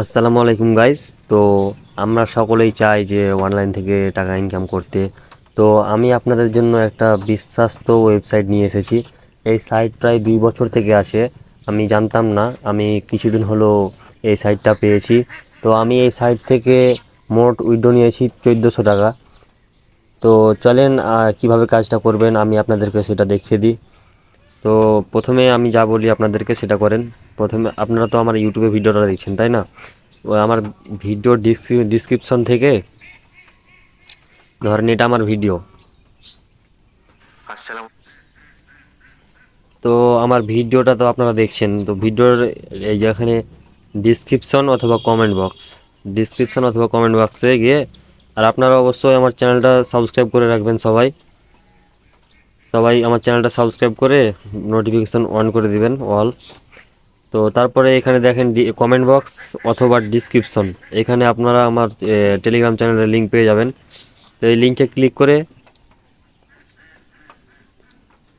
আসসালামু আলাইকুম গাইস তো আমরা সকলেই চাই যে অনলাইন থেকে টাকা ইনকাম করতে। তো আমি আপনাদের জন্য একটা বিশ্বাস্ত ওয়েবসাইট নিয়ে এসেছি। এই সাইট প্রায় দুই বছর থেকে আছে। আমি জানতাম না, আমি কিছুদিন হলো এই সাইটটা পেয়েছি। তো আমি এই সাইট থেকে মোট উইড্রো নিয়েছি চোদ্দোশো টাকা। তো চলেন কীভাবে কাজটা করবেন আমি আপনাদেরকে সেটা দেখিয়ে দিই। তো প্রথমে আমি যা বলি আপনাদেরকে সেটা করেন। প্রথমে আপনারা তো আমার ইউটিউবে ভিডিওটা দেখছেন তাই না? আমার ভিডিও ডিসক্রিপশন থেকে ধরেন এটা আমার ভিডিও। তো আমার ভিডিওটা তো আপনারা দেখছেন তো ভিডিওর এই যেখানে ডিসক্রিপশন অথবা কমেন্ট বক্স ডিসক্রিপশন অথবা কমেন্ট বক্সে গিয়ে আর আপনারা অবশ্যই আমার চ্যানেলটা সাবস্ক্রাইব করে রাখবেন সবাই। সবাই আমার চ্যানেলটা সাবস্ক্রাইব করে নোটিফিকেশন অন করে দিবেন অল তো তারপরে এখানে দেখেন কমেন্ট বক্স অথবা ডিসক্রিপশন এখানে আপনারা আমার টেলিগ্রাম চ্যানেলের লিঙ্ক পেয়ে যাবেন। তো এই লিঙ্কে ক্লিক করে,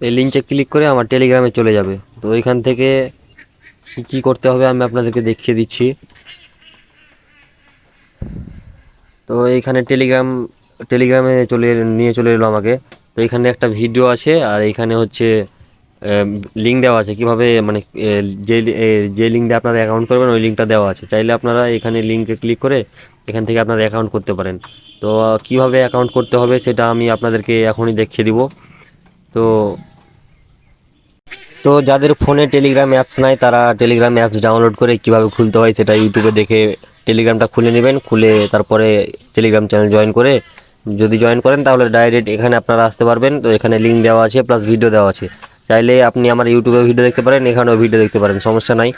এই লিঙ্কে ক্লিক করে আমার টেলিগ্রামে চলে যাবে। তো এখান থেকে কি করতে হবে আমি আপনাদেরকে দেখিয়ে দিচ্ছি। তো এইখানে টেলিগ্রাম টেলিগ্রামে চলে, নিয়ে চলে এলো আমাকে। তো এখানে একটা ভিডিও আছে, আর এখানে হচ্ছে লিঙ্ক দেওয়া আছে। কীভাবে মানে যে যে লিঙ্ক দিয়ে আপনারা অ্যাকাউন্ট করবেন, ওই লিঙ্কটা দেওয়া আছে। চাইলে আপনারা এখানে লিঙ্কে ক্লিক করে এখান থেকে আপনারা অ্যাকাউন্ট করতে পারেন। তো, কীভাবে অ্যাকাউন্ট করতে হবে সেটা আমি আপনাদেরকে এখনই দেখিয়ে দিব। তো তো যাদের ফোনে টেলিগ্রাম অ্যাপস নাই, তারা টেলিগ্রাম অ্যাপস ডাউনলোড করে কীভাবে খুলতে হয় সেটা ইউটিউবে দেখে টেলিগ্রামটা খুলে নেবেন। খুলে তারপরে টেলিগ্রাম চ্যানেল জয়েন করে যদি জয়েন করেন, তাহলে ডাইরেক্ট এখানে আপনারা আসতে পারবেন। তো এখানে লিঙ্ক দেওয়া আছে প্লাস ভিডিও দেওয়া আছে। চাইলে আপনি আমার ইউটিউবে ভিডিও দেখতে পারেন, এখানেও ভিডিও দেখতে পারেন, সমস্যা নাই।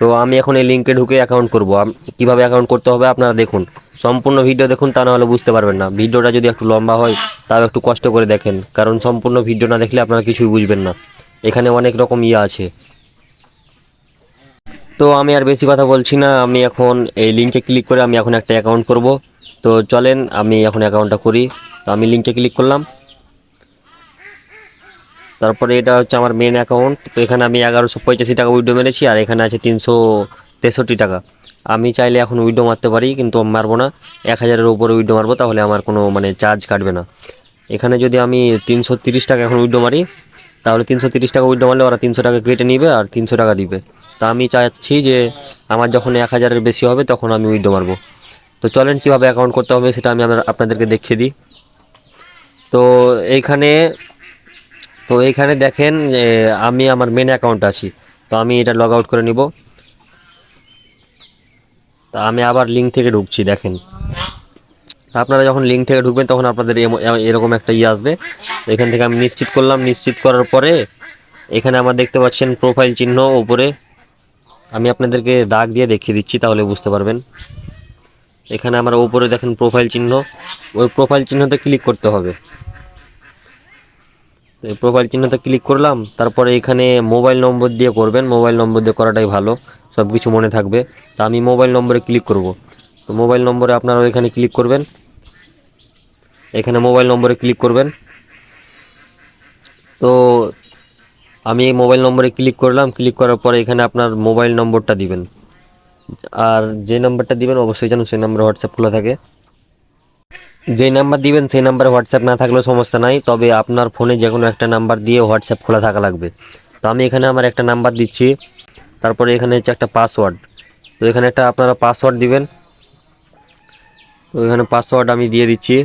তো আমি এখন এই লিঙ্কে ঢুকে অ্যাকাউন্ট করব। কীভাবে অ্যাকাউন্ট করতে হবে আপনারা দেখুন। সম্পূর্ণ ভিডিও দেখুন, তা নাহলে বুঝতে পারবেন না। ভিডিওটা যদি একটু লম্বা হয়, তাও একটু কষ্ট করে দেখেন। কারণ সম্পূর্ণ ভিডিও না দেখলে আপনারা কিছুই বুঝবেন না। এখানে অনেক রকম ইয়ে আছে। তো আমি আর বেশি কথা বলছি না। আমি এখন এই লিঙ্কে ক্লিক করে আমি এখন একটা অ্যাকাউন্ট করব। তো চলেন, আমি এখন অ্যাকাউন্টটা করি। তো আমি লিঙ্কে ক্লিক করলাম। তারপরে এটা হচ্ছে আমার মেন অ্যাকাউন্ট তো এখানে আমি এগারোশো পঁচাশি টাকা উইডো মেরেছি, আর এখানে আছে তিনশো তেষট্টি টাকা। আমি চাইলে এখন উইডো মারতে পারি, কিন্তু মারবো না। এক হাজারের উপরে উইডো মারবো, তাহলে আমার কোনো মানে চার্জ কাটবে না। এখানে যদি আমি তিনশো তিরিশ টাকা এখন উইডো মারি, তাহলে তিনশো তিরিশ টাকা উইডো মারলে ওরা তিনশো টাকা কেটে নিবে আর তিনশো টাকা দিবে। তা আমি চাচ্ছি যে আমার যখন এক হাজারের বেশি হবে, তখন আমি উইডো মারবো। তো চলেন কীভাবে অ্যাকাউন্ট করতে হবে, সেটা আমি আপনাদেরকে দেখিয়ে দিই। তো এইখানে তো এইখানে দেখেন আমি আমার মেন অ্যাকাউন্ট আছি। তো আমি এটা লগ আউট করে নিব। তা আমি আবার লিঙ্ক থেকে ঢুকছি, দেখেন। তা আপনারা যখন লিঙ্ক থেকে ঢুকবেন, তখন আপনাদের এরকম একটা ইয়ে আসবে। এখান থেকে আমি নিশ্চিত করলাম, নিশ্চিত করার পরে এখানে আমার দেখতে পাচ্ছেন প্রোফাইল চিহ্ন উপরে। আমি আপনাদেরকে দাগ দিয়ে দেখিয়ে দিচ্ছি, তাহলে বুঝতে পারবেন। এখানে আমার উপরে দেখেন প্রোফাইল চিহ্ন। ওই প্রোফাইল চিহ্নতে ক্লিক করতে হবে। এই প্রোফাইল চিহ্নতে ক্লিক করলাম, তারপরে এখানে মোবাইল নম্বর দিয়ে করবেন মোবাইল নম্বর দিয়ে করাটাই ভালো সব কিছু মনে থাকবে। তা আমি মোবাইল নম্বরে ক্লিক করব। তো মোবাইল নম্বরে আপনারা এখানে ক্লিক করবেন। এখানে মোবাইল নম্বরে ক্লিক করবেন। তো আমি এই মোবাইল নম্বরে ক্লিক করলাম ক্লিক করার পরে এখানে আপনার মোবাইল নম্বরটা দিবেন। আর যে নাম্বারটা দিবেন, অবশ্যই যেন সেই নাম্বারে হোয়াটসঅ্যাপ খোলা থাকে। যে নাম্বার দিবেন, সেই নাম্বারে হোয়াটসঅ্যাপ না থাকলেও সমস্যা নাই, তবে আপনার ফোনে যে কোনো একটা নাম্বার দিয়ে হোয়াটসঅ্যাপ খোলা থাকা লাগবে। তো আমি এখানে আমার একটা নাম্বার দিচ্ছি, তারপরে এখানে হচ্ছে একটা পাসওয়ার্ড তো এখানে একটা আপনারা পাসওয়ার্ড দিবেন, তো এখানে পাসওয়ার্ড আমি দিয়ে দিচ্ছি।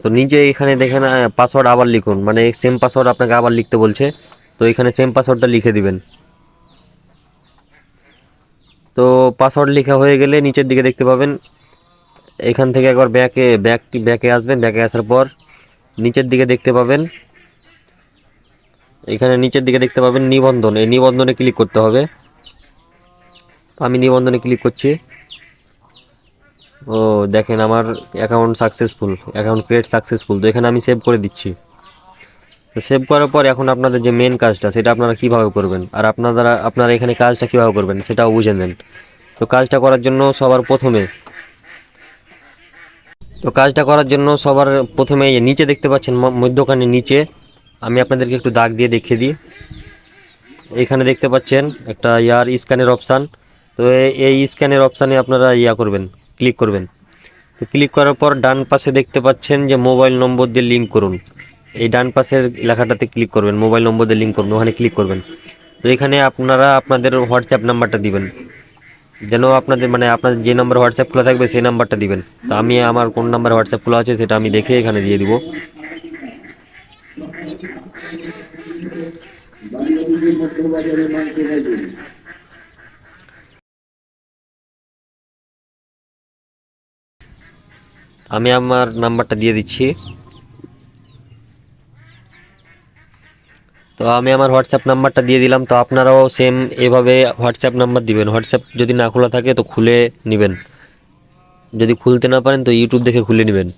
তো নিচে এখানে দেখেন পাসওয়ার্ড আবার লিখুন মানে সেম পাসওয়ার্ড আপনাকে আবার লিখতে বলছে। তো এখানে সেম পাসওয়ার্ডটা লিখে দিবেন। তো পাসওয়ার্ড লেখা হয়ে গেলে নিচের দিকে দেখতে পাবেন এখান থেকে একবার ব্যাকে ব্যাকটি ব্যাকে আসবেন ব্যাকে আসার পর নিচের দিকে দেখতে পাবেন। এখানে নিচের দিকে দেখতে পাবেন নিবন্ধন। এই নিবন্ধনে ক্লিক করতে হবে। আমি নিবন্ধনে ক্লিক করছি। ও, দেখেন আমার account successful account create successful তো এখানে আমি সেভ করে দিচ্ছি। তো সেভ করার পর এখন আপনাদের যে মেন কাজটা, সেটা আপনারা কীভাবে করবেন? আর আপনারা আপনারা এখানে কাজটা কীভাবে করবেন, সেটাও বুঝে নেন। তো কাজটা করার জন্য সবার প্রথমে তো কাজটা করার জন্য সবার প্রথমে নিচে দেখতে পাচ্ছেন মধ্যখানে নিচে, আমি আপনাদেরকে একটু দাগ দিয়ে দেখিয়ে দিই। এখানে দেখতে পাচ্ছেন একটা ইয়ার স্ক্যানের অপশান। তো এই স্ক্যানের অপশানে আপনারা ইয়া করবেন, ক্লিক করবেন। তো ক্লিক করার পর ডান পাশে দেখতে পাচ্ছেন যে মোবাইল নম্বর দিয়ে লিঙ্ক করুন। এই ডান পাশের লেখাটাতে ক্লিক করবেন, মোবাইল নম্বর দিয়ে লিঙ্ক করবেন ওখানে ক্লিক করবেন। তো এখানে আপনারা আপনাদের হোয়াটসঅ্যাপ নাম্বারটা দিবেন। যেন আপনাদের মানে আপনাদের যে নাম্বার হোয়াটসঅ্যাপ খোলা থাকবে সেই নাম্বারটা দিবেন। তো আমি আমার কোন নাম্বার হোয়াটসঅ্যাপ খোলা আছে সেটা আমি দেখে এখানে দিয়ে দিব। আমি আমার নাম্বারটা দিয়ে দিচ্ছি। তো আমি আমার হোয়াটসঅ্যাপ নাম্বারটা দিয়ে দিলাম, তো আপনারাও সেম এভাবে হোয়াটসঅ্যাপ নাম্বার দিবেন। হোয়াটসঅ্যাপ যদি না খোলা থাকে, তো খুলে নেবেন। যদি খুলতে না পারেন, তো ইউটিউব দেখে খুলে নেবেন।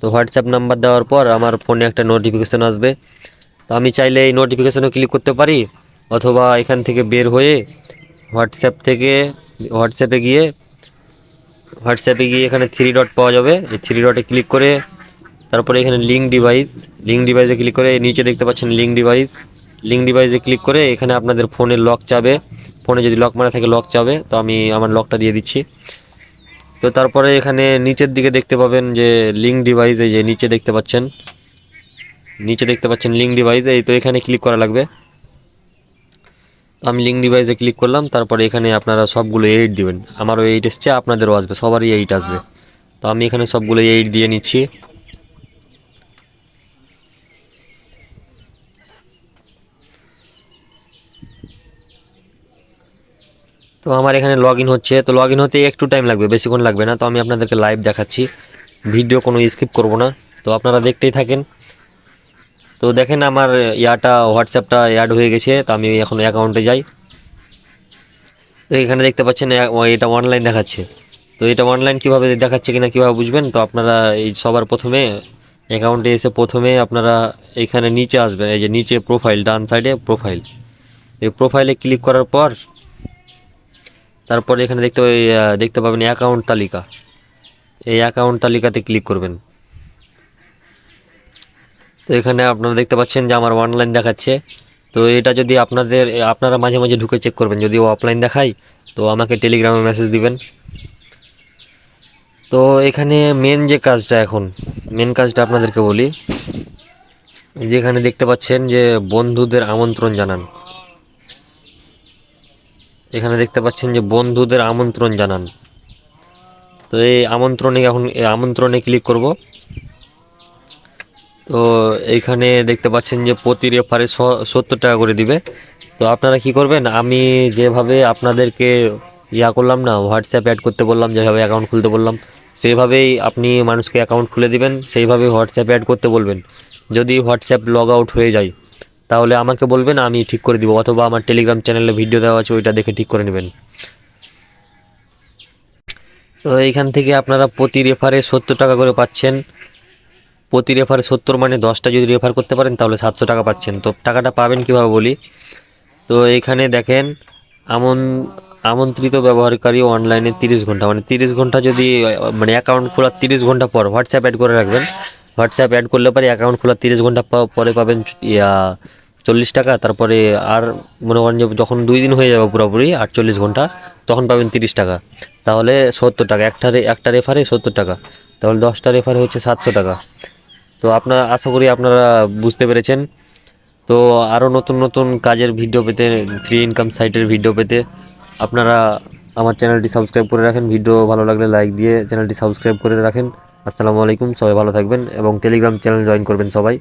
তো হোয়াটসঅ্যাপ নাম্বার দেওয়ার পর আমার ফোনে একটা নোটিফিকেশান আসবে। তো আমি চাইলে এই নোটিফিকেশানও ক্লিক করতে পারি, অথবা এখান থেকে বের হয়ে হোয়াটসঅ্যাপ থেকে হোয়াটসঅ্যাপে গিয়ে হোয়াটসঅ্যাপে গিয়ে এখানে থ্রি ডট পাওয়া যাবে। এই থ্রি ডটে ক্লিক করে তারপরে এখানে লিঙ্ক ডিভাইস লিঙ্ক ডিভাইসে ক্লিক করে নিচে দেখতে পাচ্ছেন লিঙ্ক ডিভাইস লিঙ্ক ডিভাইসে ক্লিক করে এখানে আপনাদের ফোনে লক চাবে। ফোনে যদি লক মারা থাকে লক চাবে। তো আমি আমার লকটা দিয়ে দিচ্ছি। তো তারপরে এখানে নিচের দিকে দেখতে পাবেন যে লিঙ্ক ডিভাইস এই যে নিচে দেখতে পাচ্ছেন। নিচে দেখতে পাচ্ছেন লিঙ্ক ডিভাইস এই তো এখানে ক্লিক করা লাগবে। আমি লিঙ্ক ডিভাইসে ক্লিক করলাম, তারপরে এখানে আপনারা সবগুলো এইট দিবেন। আমারও এইট এসছে, আপনাদেরও আসবে, সবারই এইট আসবে। তো আমি এখানে সবগুলো এইট দিয়ে নিচ্ছি। তো আমার এখানে লগ ইন হচ্ছে। তো লগ ইন হতে একটু টাইম লাগবে বেশিক্ষণ লাগবে না। তো আমি আপনাদেরকে লাইভ দেখাচ্ছি। ভিডিও কোনো স্কিপ করব না। তো আপনারা দেখতেই থাকেন। তো দেখেন আমার ইয়াটা হোয়াটসঅ্যাপটা অ্যাড হয়ে গেছে। তো আমি এখন অ্যাকাউন্টে যাই। তো এখানে দেখতে পাচ্ছেন এটা অনলাইন দেখাচ্ছে। তো এটা অনলাইন কীভাবে দেখাচ্ছে কিনা কীভাবে বুঝবেন? তো আপনারা এই সবার প্রথমে অ্যাকাউন্টে এসে প্রথমে আপনারা এখানে নিচে আসবেন। এই যে নিচে প্রোফাইল ডান সাইডে প্রোফাইল এই প্রোফাইলে ক্লিক করার পর তারপরে এখানে দেখতে দেখতে পাবেন অ্যাকাউন্ট তালিকা। এই অ্যাকাউন্ট তালিকাতে ক্লিক করবেন। তো এখানে আপনারা দেখতে পাচ্ছেন যে আমার অনলাইন দেখাচ্ছে। তো এটা যদি আপনাদের, আপনারা মাঝে মাঝে ঢুকে চেক করবেন। যদি অফলাইন দেখায়, তো আমাকে টেলিগ্রামে মেসেজ দিবেন। তো এখানে মেন যে কাজটা এখন মেন কাজটা আপনাদেরকে বলি। এই যে এখানে দেখতে পাচ্ছেন যে বন্ধুদের আমন্ত্রণ জানান। এখানে দেখতে পাচ্ছেন যে বন্ধুদের আমন্ত্রণ জানান। তো এই আমন্ত্রণে এখন আমন্ত্রণে ক্লিক করব। তো এইখানে দেখতে পাচ্ছেন যে প্রতি রেফারে সত্তর টাকা করে দিবে। তো আপনারা কি করবেন? আমি যেভাবে আপনাদেরকে ইয়া করলাম না হোয়াটসঅ্যাপ অ্যাড করতে বললাম, যেভাবে অ্যাকাউন্ট খুলতে বললাম সেইভাবেই আপনি মানুষকে অ্যাকাউন্ট খুলে দিবেন সেইভাবে হোয়াটসঅ্যাপ অ্যাড করতে বলবেন। যদি হোয়াটসঅ্যাপ লগ আউট হয়ে যায় তাহলে আমাকে বলবেন, আমি ঠিক করে দিব, অথবা আমার টেলিগ্রাম চ্যানেলে ভিডিও দেওয়া আছে, ওইটা দেখে ঠিক করে নেবেন। তো এইখান থেকে আপনারা প্রতি রেফারে সত্তর টাকা করে পাচ্ছেন। প্রতি রেফারে সত্তর মানে দশটা, যদি রেফার করতে পারেন তাহলে সাতশো টাকা পাচ্ছেন। তো টাকাটা পাবেন কীভাবে বলি? তো এখানে দেখেন, আমন, আমন্ত্রিত ব্যবহারকারী অনলাইনে তিরিশ ঘণ্টা মানে তিরিশ ঘণ্টা যদি মানে অ্যাকাউন্ট খোলার তিরিশ ঘণ্টা পর হোয়াটসঅ্যাপ অ্যাড করে রাখবেন হোয়াটসঅ্যাপ অ্যাড করলে পরে অ্যাকাউন্ট খোলার তিরিশ ঘণ্টা পরে পাবেন চল্লিশ টাকা, তারপরে আর মনে করেন যে যখন দুই দিন হয়ে যাবে পুরোপুরি আটচল্লিশ ঘণ্টা, তখন পাবেন তিরিশ টাকা। তাহলে সত্তর টাকা, একটা একটা রেফারে সত্তর টাকা। তাহলে দশটা রেফারে হচ্ছে সাতশো টাকা। তো আপনার, আশা করি আপনারা বুঝতে পেরেছেন। তো আরও নতুন নতুন কাজের ভিডিও পেতে ফ্রি ইনকাম সাইটের ভিডিও পেতে, আপনারা আমার চ্যানেলটি সাবস্ক্রাইব করে রাখেন। ভিডিও ভালো লাগলে লাইক দিয়ে চ্যানেলটি সাবস্ক্রাইব করে রাখেন। আসসালামু আলাইকুম সবাই ভালো থাকবেন এবং টেলিগ্রাম চ্যানেল জয়েন করবেন সবাই।